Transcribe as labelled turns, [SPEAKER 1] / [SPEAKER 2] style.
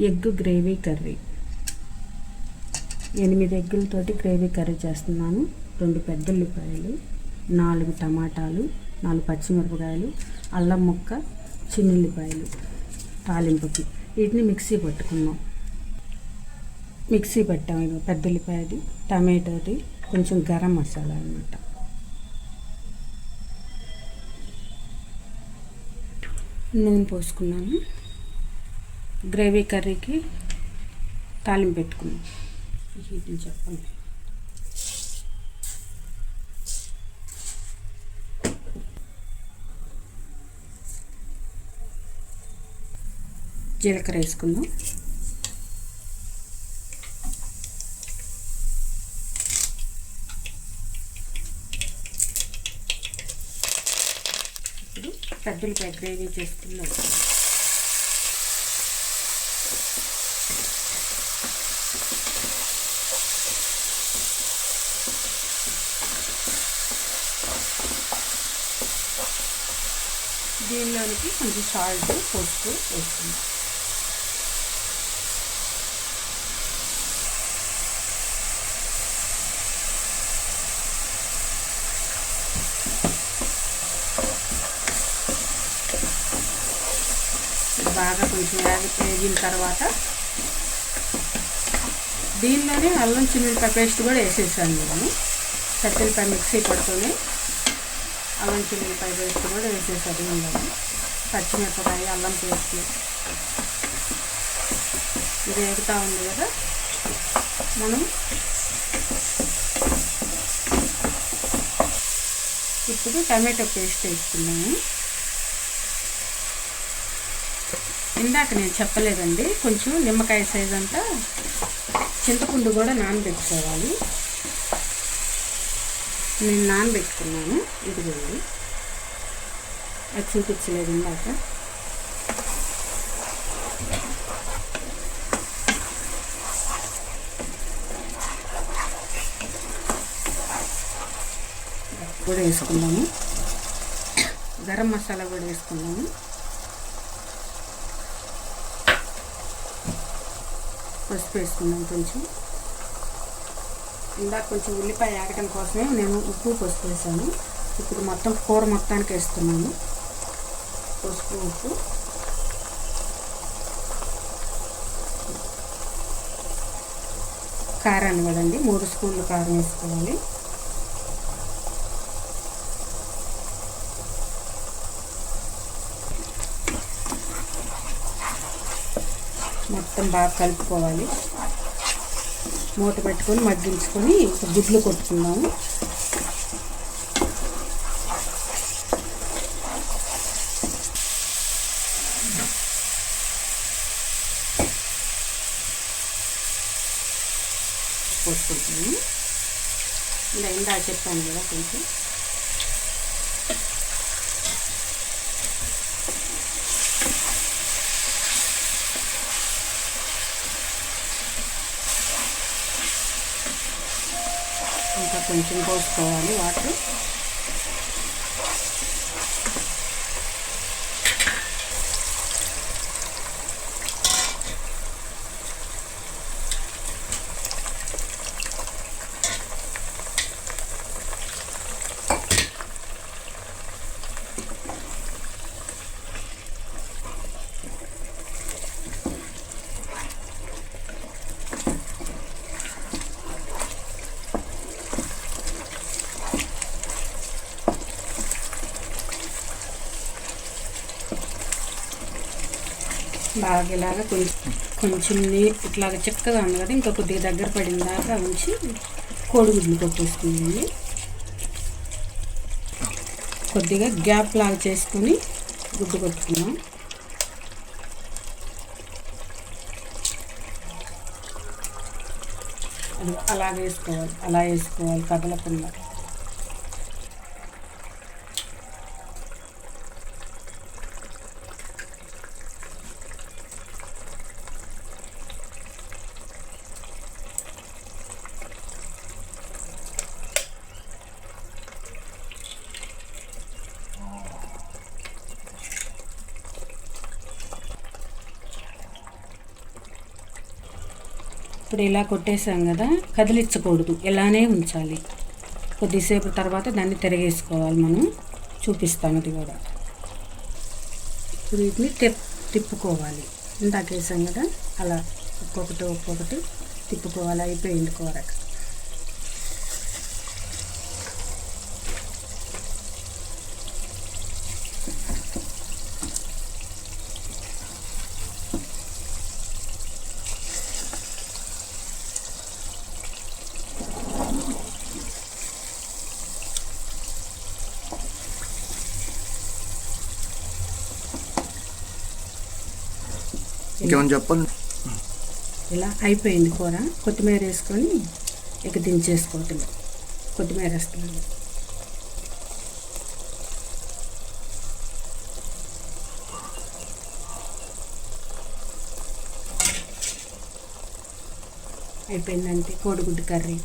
[SPEAKER 1] Egg gravy curry. ఎనిమిది ఎగ్గులతోటి gravy curry చేస్తున్నాను. రెండు పెద్దల్లిపాయలు నాలుగు టమాటాలు నాలుగు పచ్చిమిరపకాయలు అల్లం ముక్క చిన్నుల్లిపాయలు తాలింపుకి. వీటిని మిక్సీ పట్టుకున్నాం. మిక్సీ పెట్టాము ఇవి పెద్ద టమాటోది కొంచెం గరం మసాలా అనమాట నూనె పోసుకున్నాను. గ్రేవీ కర్రీకి తాలింపు పెట్టుకున్నాం వీటిని చెప్పండి. జీలకర్ర వేసుకుందాం. ఇప్పుడు పెద్దలపై గ్రేవీ చేసుకుందాం దీనిలోనికి కొంచెం సాల్ట్ పసుపు వేసుకుందాం బాగా కొంచెం వేగిన తర్వాత దీనిలోనే అల్లం చిల్లిపాయ పేస్ట్ కూడా వేసేసాను నేను. కట్టెలపాయ మిక్సీ పడుతుంది అల్లం చిల్లిపాయ పేస్ట్ కూడా వేసేసాను దీనిలో పచ్చిమిరపకాయ అల్లం పేస్ట్. ఇది వేగుతూ ఉంది కదా. మనం ఇప్పుడు టమాటో పేస్ట్ వేసుకున్నాము ఇందాక నేను చెప్పలేదండి. కొంచెం నిమ్మకాయ సైజ్ అంతా చింతపండు కూడా నానబెట్టుకోవాలి. నేను నానబెట్టుకున్నాను. ఇదిగోండి. అది చూపించలేదు ఇందాక. కూడా వేసుకున్నాము గరం మసాలా కూడా వేసుకున్నాము పసుపు వేసుకున్నాను కొంచెం. ఇందాక కొంచెం ఉల్లిపాయ ఆగటం కోసమే నేను ఉప్పు పసుపు వేసాను. ఇప్పుడు మొత్తం కూర మొత్తానికి వేస్తున్నాను. పసుపు ఉప్పు. కారాన్ని కదండి మూడు స్పూన్లు కారం వేసుకోవాలి. మొత్తం బాగా కలుపుకోవాలి. మూత పెట్టుకొని మగ్గించుకొని గుడ్లు కొట్టుకుందాము. కొట్టుకుంటున్నాము. ఇలా ఇందా చెప్పాను కదా కొంచెం ఇంకా కొంచెం పోసుకోవాలి వాటర్. బాగా ఇలాగా కొంచెం కొంచెం నీట్ ఇట్లాగ చిక్కగా ఉంది కదా ఇంకా కొద్దిగా దగ్గర పడిన దాకా ఉంచి కోడిగుడ్లు కొట్టేసుకుందండి కొద్దిగా గ్యాప్ లాగా చేసుకొని గుడ్డు కొట్టుకున్నాం అది అలా వేసుకోవాలి అలా వేసుకోవాలి కదలకుండా. ఇప్పుడు ఇలా కొట్టేసాం కదా కదిలించకూడదు. ఇలానే ఉంచాలి. కొద్దిసేపు తర్వాత దాన్ని తిరగేసుకోవాలి మనం. చూపిస్తాను అది కూడా. ఇప్పుడు వీటిని తిప్ తిప్పుకోవాలి. ఇందాకేసాం కదా అలా ఒక్కొక్కటి ఒక్కొక్కటి తిప్పుకోవాలి. అయిపోయింది కూరగా
[SPEAKER 2] ఇంకేమైనా చెప్పండి?
[SPEAKER 1] ఇలా అయిపోయింది కూర. కొత్తిమీర వేసుకొని ఇక దించేసుకోవటం కొత్తిమీర వేస్తున్నాను. అయిపోయిందంటే కోడిగుడ్డు కర్రీ.